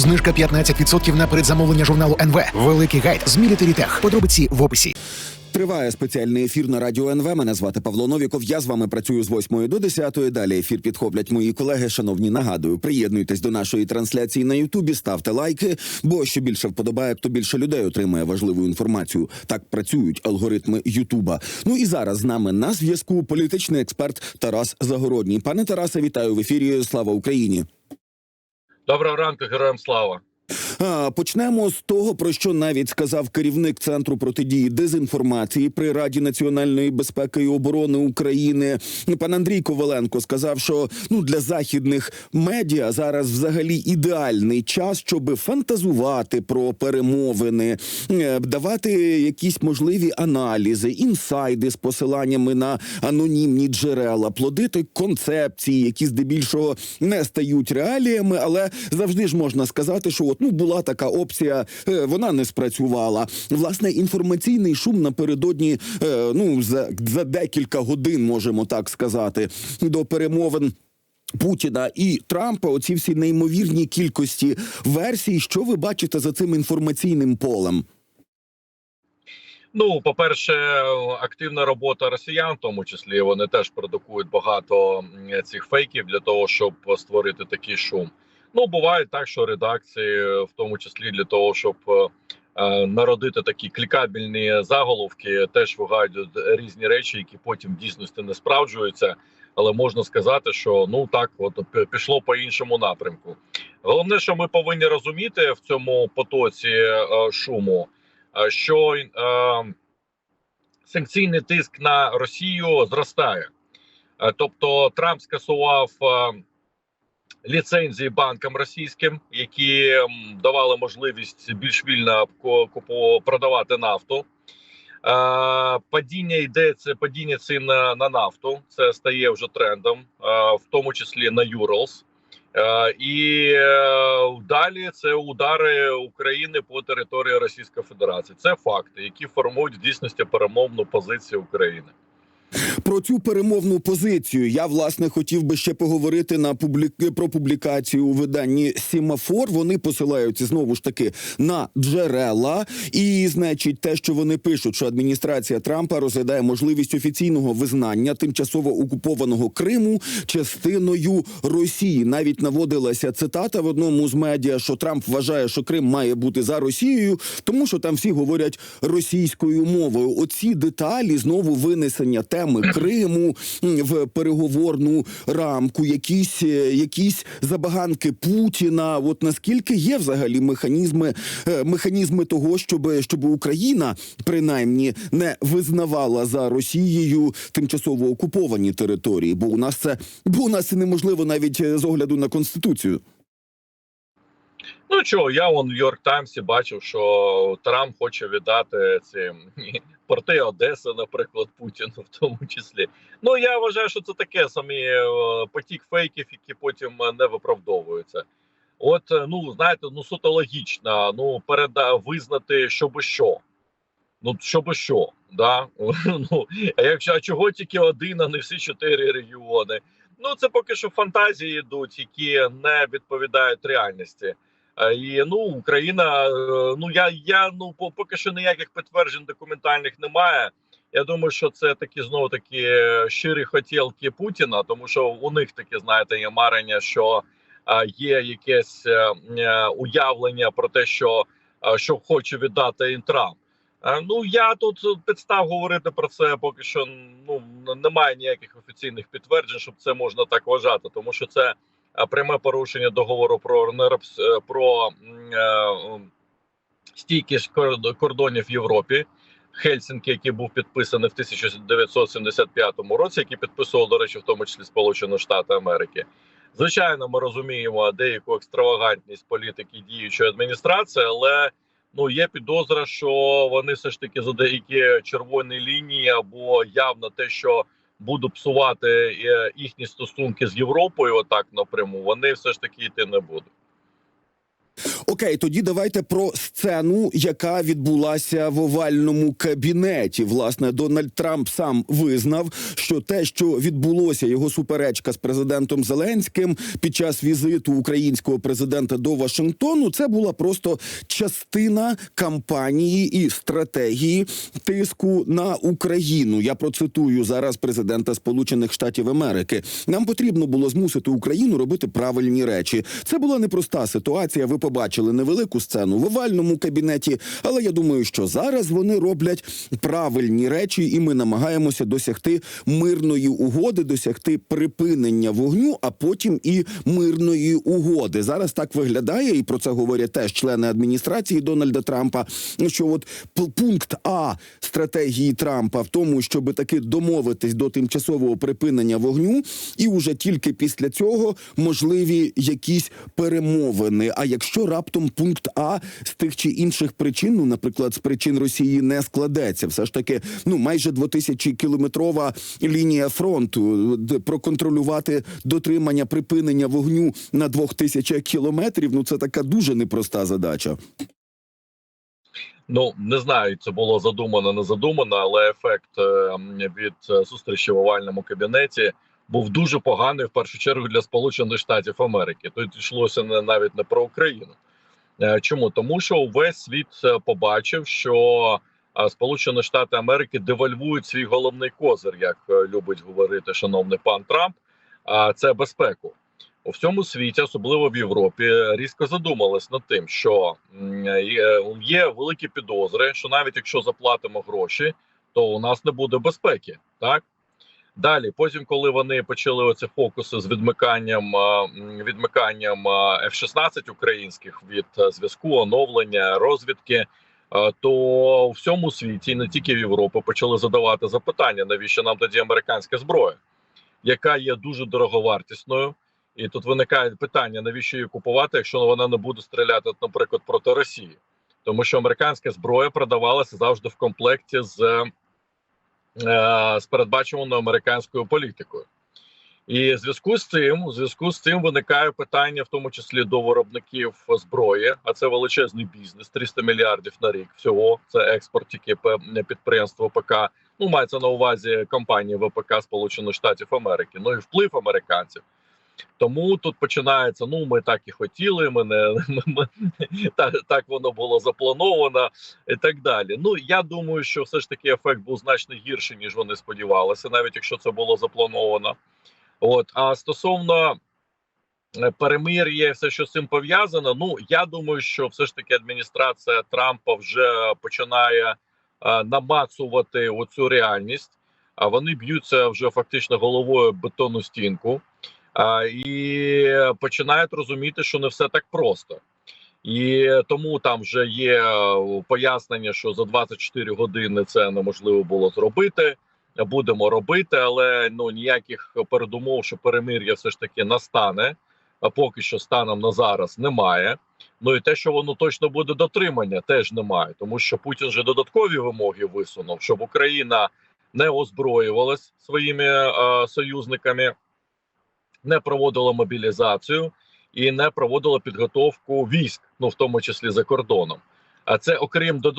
Знижка 15% на передзамовлення журналу НВ. Великий гайд з Military Tech. Подробиці в описі. Триває спеціальний ефір на радіо НВ. Мене звати Павло Новіков. Я з вами працюю з 8 до 10. Далі ефір підхоплять мої колеги. Шановні, нагадую, приєднуйтесь до нашої трансляції на Ютубі, ставте лайки. Бо що більше вподобає, то більше людей отримає важливу інформацію. Так працюють алгоритми Ютуба. Ну і зараз з нами на зв'язку політичний експерт Тарас Загородній. Пане Тарасе, вітаю в ефірі. Слава Україні. Доброго ранку, героям слава. Почнемо з того, про що навіть сказав керівник центру протидії дезінформації при Раді національної безпеки і оборони України. Пан Андрій Коваленко сказав, що ну для західних медіа зараз взагалі ідеальний час, щоб фантазувати про перемовини, е, давати якісь можливі аналізи, інсайди з посиланнями на анонімні джерела, плодити концепції, які здебільшого не стають реаліями, але завжди ж можна сказати, що от ну була така опція, е, вона не спрацювала. Власне, інформаційний шум напередодні, е, ну за, за декілька годин, можемо так сказати, до перемовин. Путіна і Трампа, оці всі неймовірні кількості версій. Що ви бачите за цим інформаційним полем? Ну, по-перше, активна робота росіян, в тому числі вони теж продукують багато цих фейків для того, щоб створити такий шум. Ну, буває так, що редакції, в тому числі для того, щоб е, народити такі клікабельні заголовки, теж вигадують різні речі, які потім в дійсності не справджуються. Але можна сказати, що ну так, от пішло по іншому напрямку. Головне, що ми повинні розуміти в цьому потоці е, шуму, е, що е, санкційний тиск на Росію зростає. Е, Тобто Трамп скасував е, ліцензії банкам російським, які давали можливість більш вільно продавати нафту. Е, Падіння йде це падіння цін на, на нафту. Це стає вже трендом, е, в тому числі на Юралс. Е, І далі це удари України по території Російської Федерації. Це факти, які формують в дійсності перемовну позицію України. Про цю перемовну позицію я власне хотів би ще поговорити на публік... про публікацію у виданні Сімафор. Вони посилаються знову ж таки на джерела, і значить, те, що вони пишуть, що адміністрація Трампа розглядає можливість офіційного визнання тимчасово окупованого Криму частиною Росії. Навіть наводилася цитата в одному з медіа, що Трамп вважає, що Крим має бути за Росією, тому що там всі говорять російською мовою. Оці деталі знову винесення теми Криму в переговорну рамку, якісь, е, якісь забаганки Путіна. От наскільки є взагалі механізми, е, механізми того, щоб, щоб Україна принаймні не визнавала за Росією тимчасово окуповані території, бо у нас це бо у нас це неможливо навіть е, з огляду на конституцію. Ну чого, я вон в Нью-Йорк Таймсі бачив, що Трамп хоче віддати ці порти Одеси, наприклад, Путіну в тому числі. Ну я вважаю, що це таке самі е, потік фейків, які потім е, не виправдовуються. От, е, ну знаєте, ну суто логічно, ну переда визнати, що би що. Ну, що що, да? ну, а якщо а чого тільки один, а не всі чотири регіони? Ну це поки що фантазії йдуть, які не відповідають реальності. Е, І ну Україна, е, ну я я ну поки що ніяких підтверджень документальних немає. Я думаю, що це такі знову такі щирі хотілки Путіна, тому що у них таке, знаєте, є марення, що е, є якесь уявлення про те, що, що хоче віддати їм Трамп. Ну я тут підстав говорити про це поки що ну немає ніяких офіційних підтверджень, щоб це можна так вважати, тому що це пряме порушення договору про е, про е, стійкість кор- кордонів в Європі. Хельсінки, який був підписаний в 1975 році, який підписував, до речі, в тому числі Сполучені Штати Америки. Звичайно, ми розуміємо деяку екстравагантність політики діючої адміністрації, але ну є підозра, що вони все ж таки за деякі червоні лінії або явно те, що буде псувати е, їхні стосунки з Європою, отак напряму, вони все ж таки йти не будуть. Окей, тоді давайте про сцену, яка відбулася в овальному кабінеті. Власне, Дональд Трамп сам визнав, що те, що відбулося його суперечка з президентом Зеленським під час візиту українського президента до Вашингтону, це була просто частина кампанії і стратегії тиску на Україну. Я процитую зараз президента Сполучених Штатів Америки. Нам потрібно було змусити Україну робити правильні речі. Це була непроста ситуація. Ви побачили невелику сцену в овальному кабінеті, але я думаю, що зараз вони роблять правильні речі, і ми намагаємося досягти мирної угоди, досягти припинення вогню, а потім і мирної угоди. Зараз так виглядає, і про це говорять теж члени адміністрації Дональда Трампа. Що от пункт А стратегії Трампа в тому, щоб таки домовитись до тимчасового припинення вогню, і уже тільки після цього можливі якісь перемовини. А якщо раптом пункт А з тих чи інших причин, ну наприклад, з причин Росії не складеться, все ж таки, ну майже 2000 кілометрова лінія фронту проконтролювати дотримання припинення вогню на 2000 кілометрів. Ну це така дуже непроста задача. Ну не знаю, це було задумано, не задумано, але ефект е, від е, зустрічі в овальному кабінеті був дуже поганий в першу чергу для Сполучених Штатів Америки. Тут йшлося не навіть не про Україну. Е, Чому тому, що увесь світ е, побачив, що е, Сполучені Штати Америки девальвують свій головний козир, як любить говорити шановний пан Трамп. А це безпеку у всьому світі, особливо в Європі, різко задумались над тим, що є великі підозри, що навіть якщо заплатимо гроші, то у нас не буде безпеки. Так далі, потім, коли вони почали оці фокуси з відмиканням відмиканням F-16 українських від зв'язку, оновлення, розвідки. То у всьому світі, не тільки в Європі, почали задавати запитання, навіщо нам тоді американська зброя, яка є дуже дороговартісною, і тут виникає питання: навіщо її купувати, якщо вона не буде стріляти, наприклад, проти Росії, тому що американська зброя продавалася завжди в комплекті з, е, з передбачуваною американською політикою. І в зв'язку з цим, у зв'язку з цим виникає питання, в тому числі до виробників зброї, а це величезний бізнес, 300 мільярдів на рік. Всього це експорт тільки підприємство ПК. Ну мається на увазі компанії ВПК Сполучених Штатів Америки. Ну і вплив американців. Тому тут починається: ну ми так і хотіли. Ми не ми, ми, так, так воно було заплановано, і так далі. Ну я думаю, що все ж таки ефект був значно гірший, ніж вони сподівалися, навіть якщо це було заплановано. От а стосовно е, перемир'я, все, що з цим пов'язано. Ну я думаю, що все ж таки адміністрація Трампа вже починає е, намацувати оцю реальність. А вони б'ються вже фактично головою бетонну стінку а, і починають розуміти, що не все так просто. І тому там вже є е, пояснення, що за 24 години це неможливо було зробити. Будемо робити, але ну ніяких передумов, що перемир'я все ж таки настане. А поки що станом на зараз немає. Ну і те, що воно точно буде дотримання, теж немає, тому що Путін вже додаткові вимоги висунув, щоб Україна не озброювалась своїми е, союзниками, не проводила мобілізацію і не проводила підготовку військ, ну в тому числі за кордоном. А це окрім до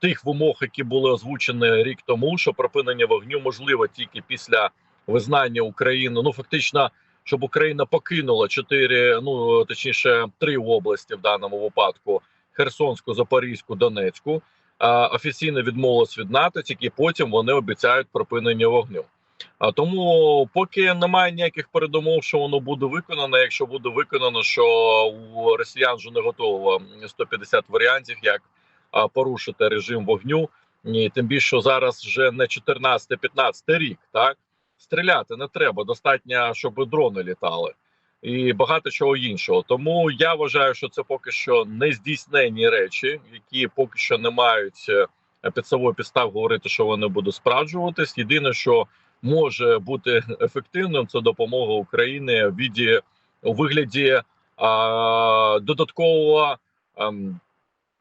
тих вимог, які були озвучені рік тому, що припинення вогню можливо тільки після визнання України. Ну фактично, щоб Україна покинула чотири, ну точніше, три області в даному випадку: Херсонську, Запорізьку, Донецьку. Офіційно відмовилась від НАТО, тільки потім вони обіцяють припинення вогню. А тому, поки немає ніяких передумов, що воно буде виконано. Якщо буде виконано, що у росіян вже не готово 150 варіантів, як порушити режим вогню, і тим більше що зараз вже не 14-15 рік, так стріляти не треба. Достатньо, щоб дрони літали. І багато чого іншого. Тому я вважаю, що це поки що не здійснені речі, які поки що не мають е, під собою підстав говорити, що вони будуть справджуватись. Єдине, що може бути ефективним, це допомога Україні в віді у вигляді а, додаткового а,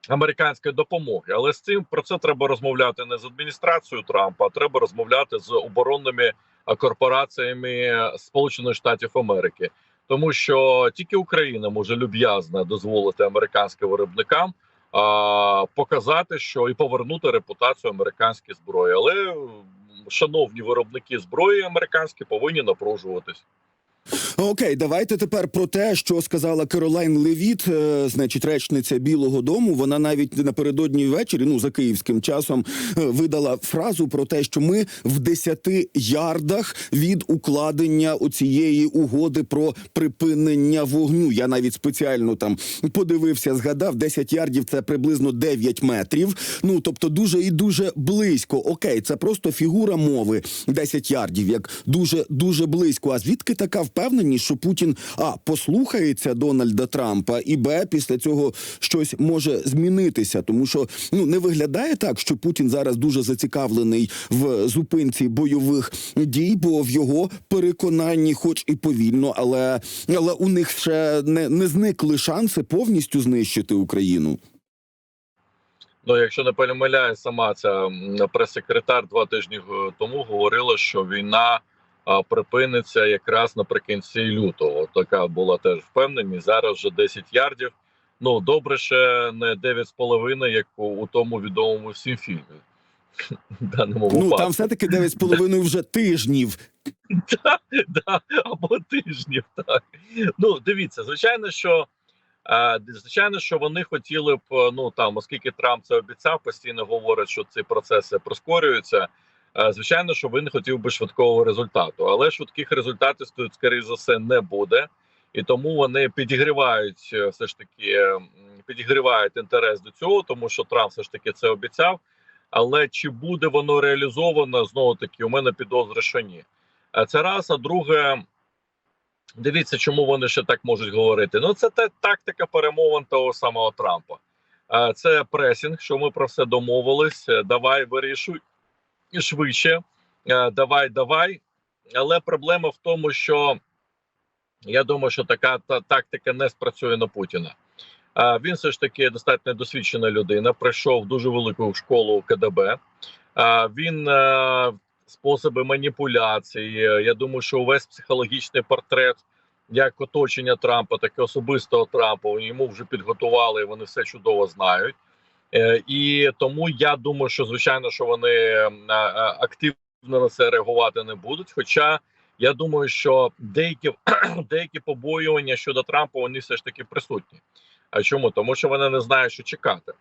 американської допомоги. Але з цим про це треба розмовляти не з адміністрацією Трампа, а треба розмовляти з оборонними корпораціями Сполучених Штатів Америки. тому що тільки Україна може люб'язно дозволити американським виробникам показати, що і повернути репутацію американської зброї. Але шановні виробники зброї американські повинні напружуватись. Окей, давайте тепер про те, що сказала Керолайн Левіт, е, значить, речниця Білого Дому. Вона навіть напередодні ввечері, ну за київським часом, е, видала фразу про те, що ми в 10 ярдах від укладення оцієї угоди про припинення вогню. Я навіть спеціально там подивився, згадав 10 ярдів це приблизно 9 метрів. Ну тобто дуже і дуже близько. Окей, це просто фігура мови 10 ярдів, як дуже дуже близько. А звідки така впевненість, що Путін а послухається Дональда Трампа, і б після цього щось може змінитися, тому що ну не виглядає так, що Путін зараз дуже зацікавлений в зупинці бойових дій, бо в його переконанні, хоч і повільно, але але у них ще не, не зникли шанси повністю знищити Україну. Ну, якщо не помиляє, сама ця прес-секретар два тижні е, тому говорила, що війна припиниться якраз наприкінці лютого. Така була теж впевненість. Зараз вже 10 ярдів. Ну добре, ще не 9,5, як у, у тому відомому всім фільмі. Даному Ну випадку. там все таки 9,5 вже тижнів. да, або тижнів. Так ну дивіться, звичайно, що звичайно, що вони хотіли б. Ну там, оскільки Трамп це обіцяв, постійно говорить, що ці процеси прискорюються. Е, Звичайно, що він хотів би швидкого результату, але швидких результатів тут, скоріш за все, не буде, і тому вони підігрівають е, все ж таки підігрівають інтерес до цього, тому що Трамп все ж таки це обіцяв. Але чи буде воно реалізовано знову таки? У мене підозри, що ні. Е, Це раз, а друге, дивіться, чому вони ще так можуть говорити. Ну, це те тактика перемовин того самого Трампа. Е, Це пресінг, що ми про все домовились. Давай вирішуй швидше. Е, Давай, давай. Але проблема в тому, що я думаю, що така та, тактика не спрацює на Путіна. Е, Він все ж таки достатньо досвідчена людина. Пройшов дуже велику школу КДБ. Е, Він способи маніпуляції. Я думаю, що увесь психологічний портрет як оточення Трампа, так і особистого Трампа йому вже підготували. Вони все чудово знають. Е, І тому я думаю, що звичайно, що вони е, е, активно на це реагувати не будуть. Хоча я думаю, що деякі деякі побоювання щодо Трампа вони все ж таки присутні. А чому? Тому що вони не знають, що чекати.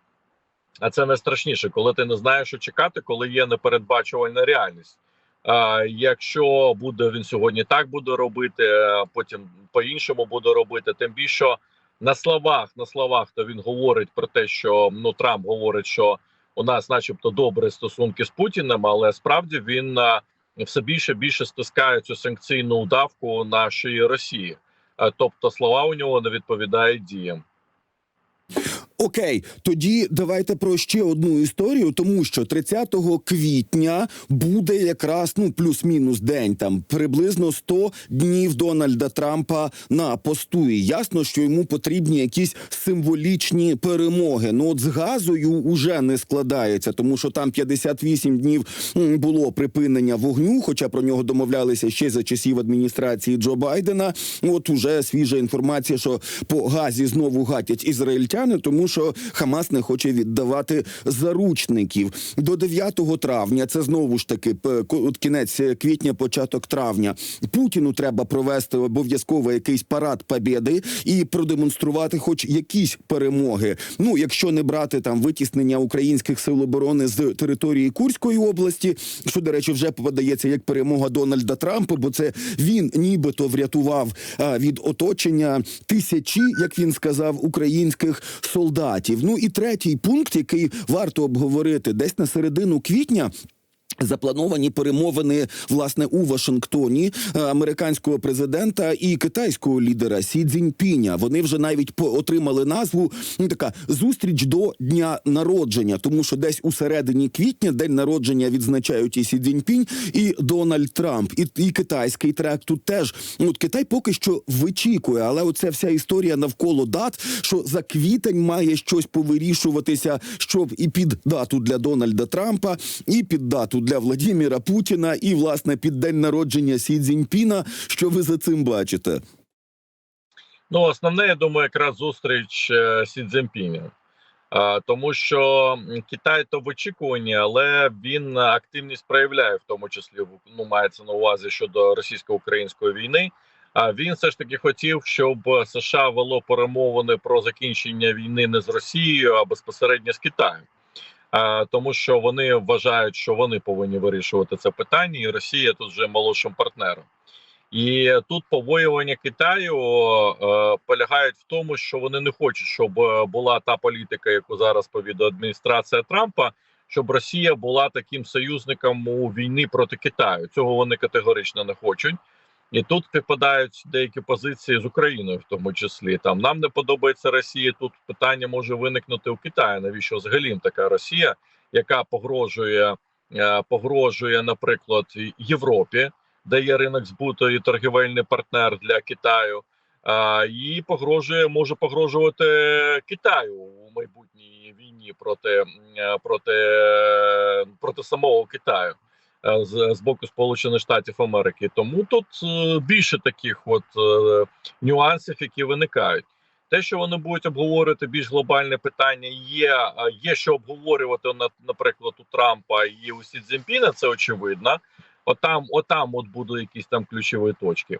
А це найстрашніше, коли ти не знаєш, що чекати, коли є непередбачувальна реальність. А, якщо буде він сьогодні так буде робити, а потім по-іншому буде робити, тим більше на словах, на словах, то він говорить про те, що ну Трамп говорить, що у нас, начебто, добрі стосунки з Путіним, але справді він а, все більше більше стискає цю санкційну удавку нашої Росії. А, тобто слова у нього не відповідають діям. Окей, тоді давайте про ще одну історію, тому що 30 квітня буде якраз ну плюс-мінус день, там приблизно 100 днів Дональда Трампа на посту. І ясно, що йому потрібні якісь символічні перемоги. Ну от з газою уже не складається, тому що там 58 днів було припинення вогню, хоча про нього домовлялися ще за часів адміністрації Джо Байдена. От уже свіжа інформація, що по газі знову гатять ізраїльтяни, тому що Хамас не хоче віддавати заручників до 9 травня. Це знову ж таки кінець квітня, початок травня. Путіну треба провести обов'язково якийсь парад побєди і продемонструвати, хоч якісь перемоги. Ну, якщо не брати там витіснення українських сил оборони з території Курської області, що до речі, вже подається як перемога Дональда Трампа, бо це він нібито врятував а, від оточення тисячі, як він сказав, українських солдатів. Ну і третій пункт, який варто обговорити, десь на середину квітня. Заплановані перемовини власне у Вашингтоні е, американського президента і китайського лідера Сі Цзіньпіня. Вони вже навіть отримали назву ну, така зустріч до дня народження, тому що десь у середині квітня день народження відзначають і Сі Цзіньпінь, і Дональд Трамп, і, і китайський трек тут теж. Ну, От Китай поки що вичікує, але оця вся історія навколо дат, що за квітень має щось повирішуватися, щоб і під дату для Дональда Трампа, і під дату для Владіміра Путіна, і власне під день народження Сі Цзіньпіна. Що ви за цим бачите? Ну, основне, я думаю, якраз зустріч е, Сі Цзіньпіня. Е, Тому що Китай то в очікуванні, але він активність проявляє, в тому числі ну, мається на увазі щодо російсько-української війни. А він все ж таки хотів, щоб США вело перемовини про закінчення війни не з Росією, а безпосередньо з Китаєм. Е, Тому що вони вважають, що вони повинні вирішувати це питання, і Росія тут вже молодшим партнером. І тут побоювання Китаю е, полягають в тому, що вони не хочуть, щоб е, була та політика, яку зараз повідає адміністрація Трампа, щоб Росія була таким союзником у війні проти Китаю. Цього вони категорично не хочуть. І тут співпадають деякі позиції з Україною, в тому числі там нам не подобається Росія. Тут питання може виникнути у Китаї. Навіщо взагалі така Росія, яка погрожує, е, погрожує, наприклад, Європі, де є ринок збуту і торгівельний партнер для Китаю, і погрожує може погрожувати Китаю у майбутній війні проти, е, проти, е, проти самого Китаю. Е, З, з боку Сполучених Штатів Америки, тому тут е, більше таких от е, нюансів, які виникають. Те, що вони будуть обговорювати більш глобальне питання, є є що обговорювати на- наприклад, у Трампа і у Сі Цзіньпіна, це очевидно. Отам, отам, от будуть якісь там ключові точки.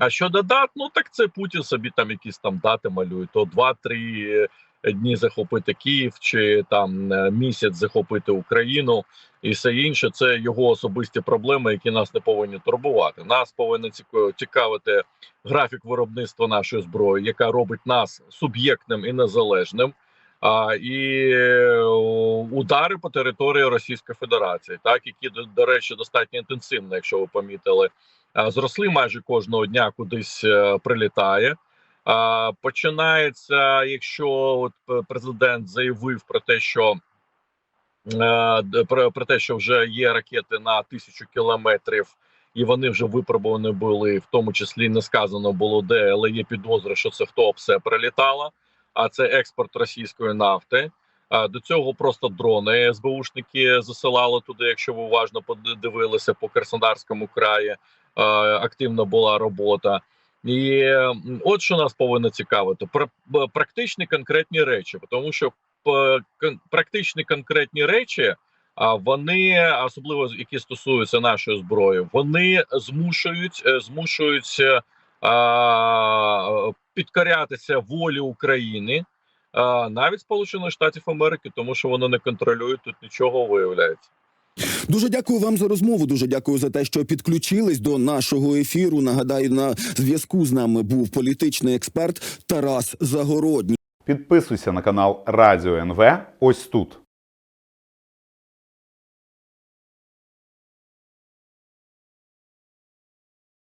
А щодо дат, ну так це Путін собі там якісь там дати малює. То 2-3 дні захопити Київ, чи там е, місяць захопити Україну і все інше. Це його особисті проблеми, які нас не повинні турбувати. Нас повинен цікавити графік виробництва нашої зброї, яка робить нас суб'єктним і незалежним. А, і е, удари по території Російської Федерації, так які до, до речі достатньо інтенсивно, якщо ви помітили, зросли майже кожного дня кудись е, прилітає. Починається, якщо от президент заявив про те, що про, про те, що вже є ракети на тисячу кілометрів, і вони вже випробувані були, в тому числі не сказано було де, але є підозра, що це в ТОПСЕ прилітало, а це експорт російської нафти. До цього просто дрони СБУшники засилали туди. Якщо ви уважно подивилися по Краснодарському краї, активна була робота. І от що нас повинно цікавити: Пра- практичні конкретні речі, тому що практичні конкретні речі, а вони особливо які стосуються нашої зброї, вони змушують е, змушують е, підкорятися волі України, навіть Сполучених Штатів Америки, тому що вони не контролюють тут нічого, виявляється. Дуже дякую вам за розмову. Дуже дякую за те, що підключились до нашого ефіру. Нагадаю, на зв'язку з нами був політичний експерт Тарас Загородній. Підписуйся на канал Радіо НВ ось тут.